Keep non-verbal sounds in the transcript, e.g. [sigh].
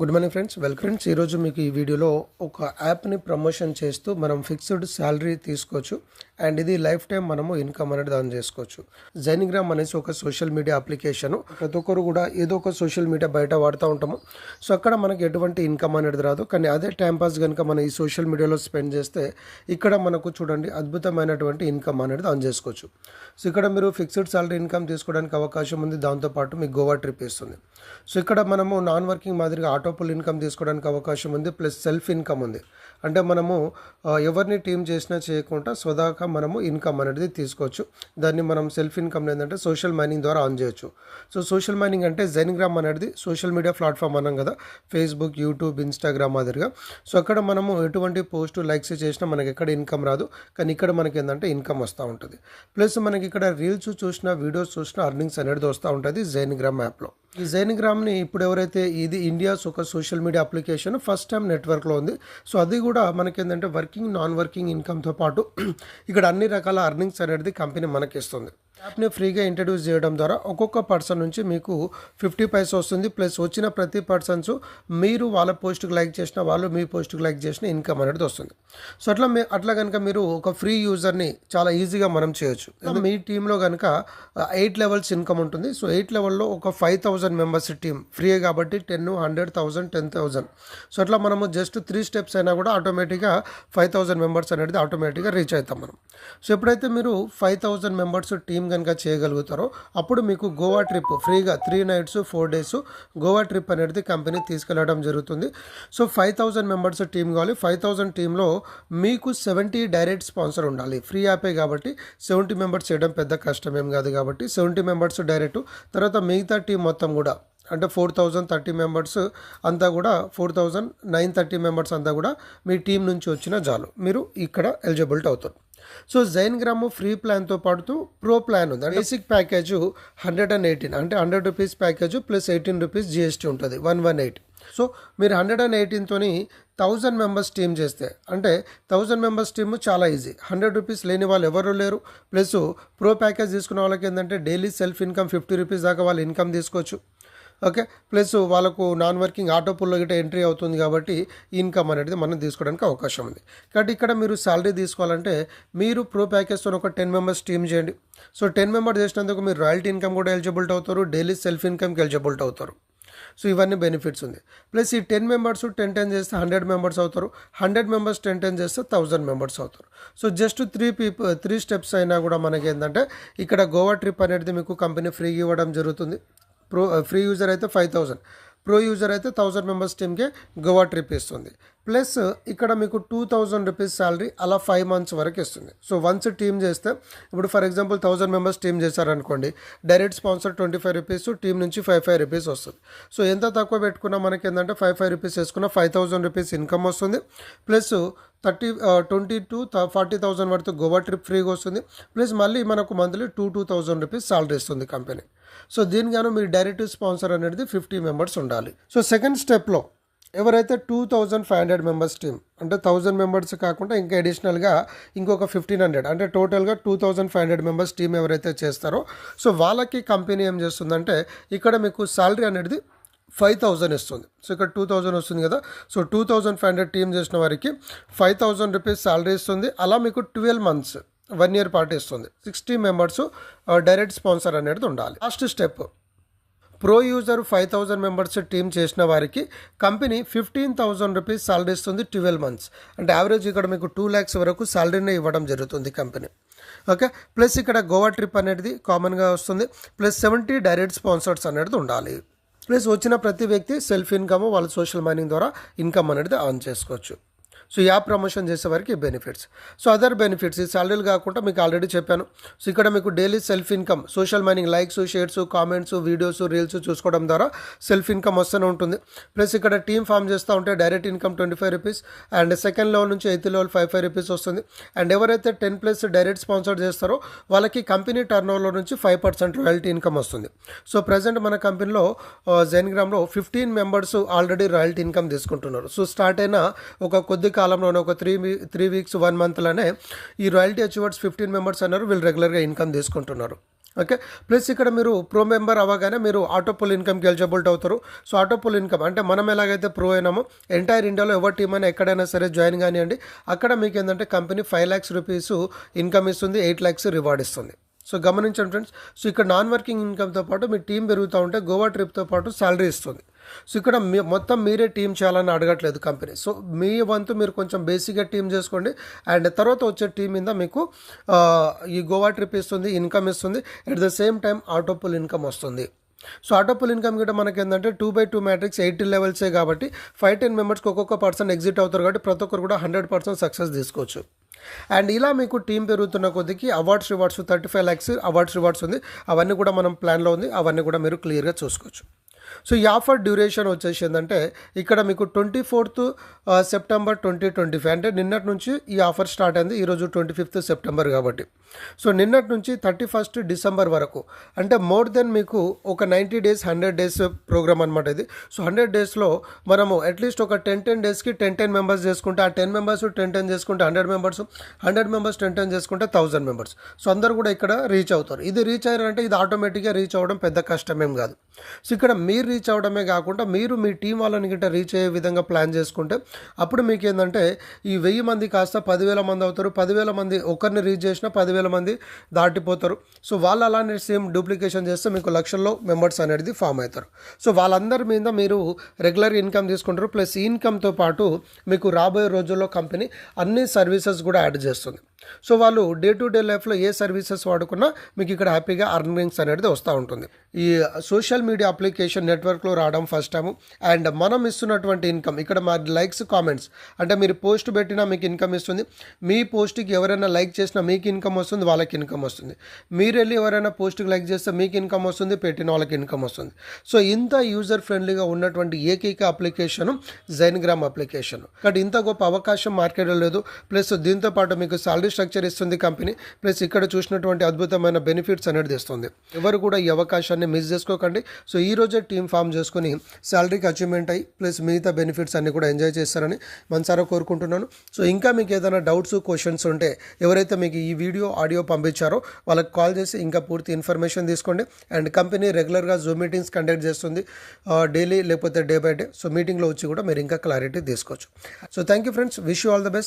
Good morning friends welcome friends ఈరోజు మీకు ఈ వీడియోలో ఒక యాప్ని ప్రమోషన్ చేస్తూ మనం ఫిక్స్డ్ శాలరీ తీసుకోవచ్చు అండ్ ఇది లైఫ్ టైం మనము ఇన్కమ్ అనేది దాని చేసుకోవచ్చు. జైనిగ్రామ్ అనేసి ఒక సోషల్ మీడియా అప్లికేషన్ ప్రతి ఒక్కరు కూడా ఏదో ఒక సోషల్ మీడియా బయట వాడుతూ ఉంటాము. సో అక్కడ మనకి ఎటువంటి ఇన్కమ్ అనేది రాదు. కానీ అదే టైంపాస్ కనుక మనం ఈ సోషల్ మీడియాలో స్పెండ్ చేస్తే ఇక్కడ మనకు చూడండి అద్భుతమైనటువంటి ఇన్కమ్ అనేది దాని చేసుకోవచ్చు. సో ఇక్కడ మీరు ఫిక్స్డ్ శాలరీ ఇన్కమ్ తీసుకోవడానికి అవకాశం ఉంది. దాంతోపాటు మీకు గోవా ట్రిప్ ఇస్తుంది సో ఇక్కడ మనము నాన్ వర్కింగ్ మాదిరిగా ఆటోపుల్ ఇన్కమ్ తీసుకోవడానికి అవకాశం ఉంది ప్లస్ సెల్ఫ్ ఇన్కమ్ ఉంది. అంటే మనము ఎవరిని టీం చేసినా చేయకుండా స్వదాకా మనము ఇన్కమ్ అనేది తీసుకోవచ్చు. దాన్ని మనం సెల్ఫ్ ఇన్కమ్ ఏంటంటే సోషల్ మైనింగ్ ద్వారా ఆన్ చేయొచ్చు. సో సోషల్ మైనింగ్ అంటే జెన్గ్రామ్ అనేది సోషల్ మీడియా ప్లాట్ఫామ్ అన్నాం కదా ఫేస్బుక్ యూట్యూబ్ ఇన్స్టాగ్రామ్ మాదిరిగా. సో అక్కడ మనము ఎటువంటి పోస్ట్ లైక్స్ చేసినా మనకి ఎక్కడ ఇన్కమ్ రాదు. కానీ ఇక్కడ మనకి ఏంటంటే ఇన్కమ్ వస్తూ ఉంటుంది. ప్లస్ మనకి ఇక్కడ రీల్స్ చూసినా వీడియోస్ చూసినా అర్నింగ్స్ అనేది వస్తూ ఉంటుంది జైన్గ్రామ్ యాప్లో. ఈ జైన్గ్రామ్ని ఇప్పుడు ఎవరైతే ఇది ఇండియా ఇండియాస్ ఒక social media application first time నెట్వర్క్లో ఉంది. సో అది కూడా మనకి ఏంటంటే వర్కింగ్ నాన్ వర్కింగ్ ఇన్కమ్తో పాటు [clears throat] ఇక్కడ అన్ని రకాల అర్నింగ్స్ అనేది కంపెనీ మనకి ఇస్తుంది యాప్ని ఫ్రీగా ఇంట్రడ్యూస్ చేయడం ద్వారా ఒక్కొక్క పర్సన్ నుంచి మీకు ఫిఫ్టీ పైసా వస్తుంది. ప్లస్ వచ్చిన ప్రతి పర్సన్స్ మీరు వాళ్ళ పోస్ట్కి లైక్ చేసిన వాళ్ళు మీ పోస్ట్కి లైక్ చేసిన ఇన్కమ్ అనేది వస్తుంది. సో అట్లా మీ అట్లా కనుక మీరు ఒక ఫ్రీ యూజర్ని చాలా ఈజీగా మనం చేయొచ్చు. మీ టీంలో కనుక ఎయిట్ లెవెల్స్ ఇన్కమ్ ఉంటుంది. సో ఎయిట్ లెవెల్లో ఒక five thousand members team free కాబట్టి ten hundred thousand ten thousand. So అట్లా మనము జస్ట్ త్రీ స్టెప్స్ అయినా కూడా ఆటోమేటిక్గా ఫైవ్ థౌసండ్ మెంబర్స్ అనేది ఆటోమేటిక్గా రీచ్ అవుతాం మనం. సో ఎప్పుడైతే మీరు ఫైవ్ థౌసండ్ మెంబర్స్ టీం కనుక చేయగలుగుతారో అప్పుడు మీకు గోవా ట్రిప్ ఫ్రీగా three nights four days Goa trip అనేది కంపెనీ తీసుకెళ్ళడం జరుగుతుంది. So five thousand members team కావాలి. ఫైవ్ థౌసండ్ టీంలో మీకు సెవెంటీ డైరెక్ట్ స్పాన్సర్ ఉండాలి. ఫ్రీ యాపే కాబట్టి సెవెంటీ మెంబర్స్ చేయడం పెద్ద కష్టం ఏం కాదు కాబట్టి సెవెంటీ మెంబర్స్ డైరెక్ట్ తర్వాత మిగతా టీం మొత్తం కూడా అంటే ఫోర్ థౌజండ్ థర్టీ మెంబర్స్ అంతా కూడా four thousand nine thirty members అంతా కూడా మీ టీం నుంచి వచ్చిన చాలు మీరు ఇక్కడ ఎలిజిబిలిటీ అవుతారు. సో జైన్ గ్రామ్ ఫ్రీ ప్లాన్తో పాటు ప్రో ప్లాన్ ఉంది. Basic package hundred and eighteen. అంటే hundred rupees package plus eighteen rupees GST ఉంటుంది. One one eight. సో మీరు హండ్రెడ్ అండ్ ఎయిటీన్తోని థౌజండ్ మెంబర్స్ టీమ్ చేస్తే అంటే థౌజండ్ మెంబర్స్ టీమ్ చాలా ఈజీ. హండ్రెడ్ రూపీస్ లేని వాళ్ళు ఎవరు లేరు. ప్లస్ ప్రో ప్యాకేజ్ తీసుకున్న వాళ్ళకి ఏంటంటే daily self income fifty rupees దాకా వాళ్ళు ఇన్కమ్ తీసుకోవచ్చు. ఓకే? ప్లస్ వాళ్ళకు నాన్ వర్కింగ్ ఆటో పుల్లో గిట్ట ఎంట్రీ అవుతుంది కాబట్టి ఇన్కమ్ అనేది మనం తీసుకోవడానికి అవకాశం ఉంది. కాబట్టి ఇక్కడ మీరు శాలరీ తీసుకోవాలంటే మీరు ప్రో ప్యాకేజ్తో ఒక టెన్ మెంబర్స్ టీమ్ చేయండి. సో టెన్ మెంబర్స్ చేసినందుకు మీరు రాయల్టీ ఇన్కమ్ కూడా ఎలిజిబిలిటీ అవుతారు డైలీ సెల్ఫ్ ఇన్కమ్కి ఎలిజిబిలిటీ అవుతారు. సో ఇవన్నీ బెనిఫిట్స్ ఉంది. ప్లస్ ఈ టెన్ మెంబర్స్ టెన్ టెన్ చేస్తే హండ్రెడ్ మెంబర్స్ అవుతారు హండ్రెడ్ మెంబర్స్ టెన్ టెన్ చేస్తే థౌజండ్ మెంబర్స్ అవుతారు. So just three people three steps అయినా కూడా మనకి ఏంటంటే ఇక్కడ గోవా ట్రిప్ అనేది మీకు కంపెనీ ఫ్రీగా ఇవ్వడం జరుగుతుంది. ప్రో ఫ్రీ యూజర్ అయితే ఫైవ్ థౌజండ్ ప్రో యూజర్ అయితే థౌజండ్ మెంబర్స్ టీమ్కి గోవా ట్రిప్ ఇస్తుంది. ప్లస్ ఇక్కడ మీకు టూ థౌజండ్ రూపీస్ శాలరీ అలా ఫైవ్ మంత్స్ వరకు ఇస్తుంది. సో వన్స్ టీమ్ చేస్తే ఇప్పుడు for example thousand members team చేశారనుకోండి direct sponsor twenty five rupees team నుంచి ఫైవ్ ఫైవ్ రూపీస్ వస్తుంది. సో ఎంత తక్కువ పెట్టుకున్నా మనకి ఏంటంటే ఫైవ్ ఫైవ్ రూపీస్ వేసుకున్న ఫైవ్ థౌజండ్ రూపీస్ ఇన్కమ్ వస్తుంది. Plus thirty twenty to forty thousand వరకు గోవా ట్రిప్ ఫ్రీగా వస్తుంది. ప్లస్ మళ్ళీ మనకు monthly two two thousand rupees salary ఇస్తుంది కంపెనీ. సో దీనిగాను మీరు డైరెక్ట్ స్పాన్సర్ అనేది ఫిఫ్టీ మెంబర్స్ ఉండాలి. సో సెకండ్ స్టెప్లో ఎవరైతే two thousand five hundred members team అంటే థౌజండ్ మెంబర్స్ కాకుండా ఇంకా అడిషనల్గా ఇంకొక ఫిఫ్టీన్ హండ్రెడ్ అంటే టోటల్గా two thousand five hundred members team ఎవరైతే చేస్తారో సో వాళ్ళకి కంపెనీ ఏం చేస్తుందంటే ఇక్కడ మీకు శాలరీ అనేది ఫైవ్ థౌజండ్ ఇస్తుంది. సో ఇక్కడ టూ థౌజండ్ వస్తుంది కదా. So two thousand five hundred team చేసిన వారికి ఫైవ్ థౌజండ్ రూపీస్ శాలరీ ఇస్తుంది. అలా మీకు ట్వెల్వ్ మంత్స్ వన్ ఇయర్ పాటు ఇస్తుంది. సిక్స్టీ మెంబర్స్ డైరెక్ట్ స్పాన్సర్ అనేది ఉండాలి. Last step. Pro user five thousand members team చేసిన వారికి company fifteen thousand rupees salary ఇస్తుంది ట్వెల్వ్ మంత్స్. అంటే యావరేజ్ ఇక్కడ మీకు టూ ల్యాక్స్ వరకు శాలరీనే ఇవ్వడం జరుగుతుంది కంపెనీ. ఓకే? ప్లస్ ఇక్కడ గోవా ట్రిప్ అనేది కామన్గా వస్తుంది. ప్లస్ సెవెంటీ డైరెక్ట్ స్పాన్సర్స్ అనేది ఉండాలి. ప్లస్ వచ్చిన ప్రతి వ్యక్తి సెల్ఫ్ ఇన్కమ్ వాళ్ళ సోషల్ మైనింగ్ ద్వారా ఇన్కమ్ అనేది ఆన్ చేసుకోవచ్చు. సో యాప్ ప్రమోషన్ చేసే వారికి బెనిఫిట్స్ సో అదర్ బెనిఫిట్స్ ఈ సాలరీలు కాకుండా మీకు ఆల్రెడీ చెప్పాను. సో ఇక్కడ మీకు daily self income social mining likes shares comments videos reels చూసుకోవడం ద్వారా సెల్ఫ్ ఇన్కమ్ వస్తూనే ఉంటుంది. ప్లస్ ఇక్కడ టీమ్ ఫామ్ చేస్తూ ఉంటే direct income twenty five rupees and second level నుంచి eighth level five five rupees వస్తుంది. అండ్ ఎవరైతే టెన్ ప్లస్ డైరెక్ట్ స్పాన్సర్ చేస్తారో వాళ్ళకి కంపెనీ టర్న్ ఓవర్లో నుంచి ఫైవ్ పర్సెంట్ రాయల్టీ ఇన్కమ్ వస్తుంది. సో ప్రజెంట్ మన కంపెనీలో జైన్గ్రామ్లో fifteen members already royalty income తీసుకుంటున్నారు. సో స్టార్ట్ అయిన ఒక కొద్ది కాలంలోనే ఒక త్రీ త్రీ వీక్స్ వన్ మంత్లోనే ఈ రాయల్టీ అచీవర్స్ ఫిఫ్టీన్ మెంబర్స్ అన్నారు వీళ్ళు రెగ్యులర్గా ఇన్కమ్ తీసుకుంటున్నారు. ఓకే ప్లస్ ఇక్కడ మీరు ప్రో మెంబర్ అవ్వగానే మీరు ఆటోపుల్ ఇన్కమ్కి ఎలిజిబిలిటీ అవుతారు. సో ఆటోపుల్ ఇన్కమ్ అంటే మనం ఎలాగైతే ప్రో అయినామో ఎంటైర్ ఇండియాలో ఎవరి టీం అయినా ఎక్కడైనా సరే జాయిన్ కానివ్వండి అక్కడ మీకు ఏంటంటే company five lakhs rupees income ఇస్తుంది ఎయిట్ ల్యాక్స్ రివార్డ్ ఇస్తుంది. సో గమనించండి ఫ్రెండ్స్ సో ఇక్కడ నాన్ వర్కింగ్ ఇన్కమ్తో పాటు మీ టీం పెరుగుతూ ఉంటే గోవా ట్రిప్తో పాటు శాలరీ ఇస్తుంది. సో ఇక్కడ మీ మొత్తం మీరే టీం చేయాలని అడగట్లేదు కంపెనీ సో మీ వంతు మీరు కొంచెం బేసిక్గా టీం చేసుకోండి. అండ్ తర్వాత వచ్చే టీం మీద మీకు ఈ గోవా ట్రిప్ ఇస్తుంది ఇన్కమ్ ఇస్తుంది. At the same time auto pool income వస్తుంది. సో ఆటోపుల్ ఇన్కమ్ కూడా మనకి ఏంటంటే two by two matrix eighty లెవెల్సే కాబట్టి ఫైవ్ టెన్ మెంబర్స్కి ఒక్కొక్క పర్సన్ ఎగ్జిట్ అవుతారు కాబట్టి ప్రతి ఒక్కరు కూడా హండ్రెడ్ పర్సెంట్ సక్సెస్ తీసుకోవచ్చు. అండ్ ఇలా మీకు టీం పెరుగుతున్న కొద్దికి awards rewards thirty five lakhs awards rewards ఉంది. అవన్నీ కూడా మనం ప్లాన్లో ఉంది. అవన్నీ కూడా మీరు క్లియర్గా చూసుకోవచ్చు. సో ఈ ఆఫర్ డ్యూరేషన్ వచ్చేసి ఏంటంటే ఇక్కడ మీకు twenty fourth September twenty twenty five అంటే నిన్నటి నుంచి ఈ ఆఫర్ స్టార్ట్ అయింది. ఈరోజు ట్వంటీ ఫిఫ్త్ సెప్టెంబర్ కాబట్టి. సో నిన్నటి నుంచి థర్టీ ఫస్ట్ డిసెంబర్ వరకు. అంటే మోర్ దెన్ మీకు ఒక ninety days hundred days program అనమాట ఇది. సో హండ్రెడ్ డేస్లో మనము అట్లీస్ట్ ఒక టెన్ టెన్ డేస్కి టెన్ టెన్ మెంబర్స్ చేసుకుంటే ఆ టెన్ మెంబర్స్ టెన్ టెన్ చేసుకుంటే hundred members hundred members ten ten చేసుకుంటే థౌసండ్ మెంబర్స్. సో అందరూ కూడా ఇక్కడ రీచ్ అవుతారు. ఇది రీచ్ అయ్యారంటే ఇది ఆటోమేటిక్గా రీచ్ అవ్వడం పెద్ద కష్టమేం కాదు. సో ఇక్కడ మీరు రీచ్ అవ్వడమే కాకుండా మీరు మీ టీం వాళ్ళని గిట్ట రీచ్ అయ్యే విధంగా ప్లాన్ చేసుకుంటే అప్పుడు మీకు ఏంటంటే ఈ వెయ్యి మంది కాస్త పదివేల మంది అవుతారు. పదివేల మంది ఒకరిని రీచ్ చేసినా పదివేల మంది దాటిపోతారు. సో వాళ్ళు అలానే సేమ్ డూప్లికేషన్ చేస్తే మీకు లక్షల్లో మెంబర్స్ అనేది ఫామ్ అవుతారు. సో వాళ్ళందరి మీద మీరు రెగ్యులర్ ఇన్కమ్ తీసుకుంటారు. ప్లస్ ఈ ఇన్కమ్తో పాటు మీకు రాబోయే రోజుల్లో కంపెనీ అన్ని సర్వీసెస్ కూడా యాడ్ చేస్తుంది. సో వాళ్ళు డే టు డే లైఫ్లో ఏ సర్వీసెస్ వాడుకున్నా మీకు ఇక్కడ హ్యాపీగా అర్నింగ్స్ అనేది వస్తూ ఉంటుంది. ఈ సోషల్ మీడియా అప్లికేషన్ నెట్వర్క్లో రావడం ఫస్ట్ టైం అండ్ మనం ఇస్తున్నటువంటి ఇన్కమ్ ఇక్కడ మా లైక్స్ కామెంట్స్. అంటే మీరు పోస్ట్ పెట్టినా మీకు ఇన్కమ్ ఇస్తుంది. మీ పోస్ట్కి ఎవరైనా లైక్ చేసినా మీకు ఇన్కమ్ వస్తుంది వాళ్ళకి ఇన్కమ్ వస్తుంది. మీరు వెళ్ళి ఎవరైనా పోస్ట్కి లైక్ చేస్తే మీకు ఇన్కమ్ వస్తుంది పెట్టిన వాళ్ళకి ఇన్కమ్ వస్తుంది. సో ఇంత యూజర్ ఫ్రెండ్లీగా ఉన్నటువంటి ఏకైక అప్లికేషన్ జైన్గ్రామ్ అప్లికేషన్. కాబట్టి ఇంత గొప్ప అవకాశం మార్కెట్లో లేదు. ప్లస్ దీంతో పాటు మీకు సాలరీ స్ట్రక్చర్ ఇస్తుంది కంపెనీ ప్లస్ ఇక్కడ చూసినటువంటి అద్భుతమైన బెనిఫిట్స్ అనేది ఇస్తుంది ఎవరు కూడా ఈ అవకాశాన్ని మిస్ చేసుకోకండి. సో ఈ రోజే టీం ఫామ్ చేసుకుని శాలరీకి అచీవ్మెంట్ అయ్యి ప్లస్ మిగతా బెనిఫిట్స్ అన్ని కూడా ఎంజాయ్ చేస్తారని మనసారా కోరుకుంటున్నాను. సో ఇంకా మీకు ఏదైనా డౌట్స్ క్వశ్చన్స్ ఉంటే ఎవరైతే మీకు ఈ వీడియో ఆడియో పంపించారో వాళ్ళకి కాల్ చేసి ఇంకా పూర్తి ఇన్ఫర్మేషన్ తీసుకోండి. అండ్ కంపెనీ రెగ్యులర్గా జూమ్ మీటింగ్స్ కండక్ట్ చేస్తుంది డైలీ లేకపోతే డే బై డే సో మీటింగ్లో వచ్చి కూడా మీరు ఇంకా క్లారిటీ తీసుకోవచ్చు. So thank you friends wish you all the best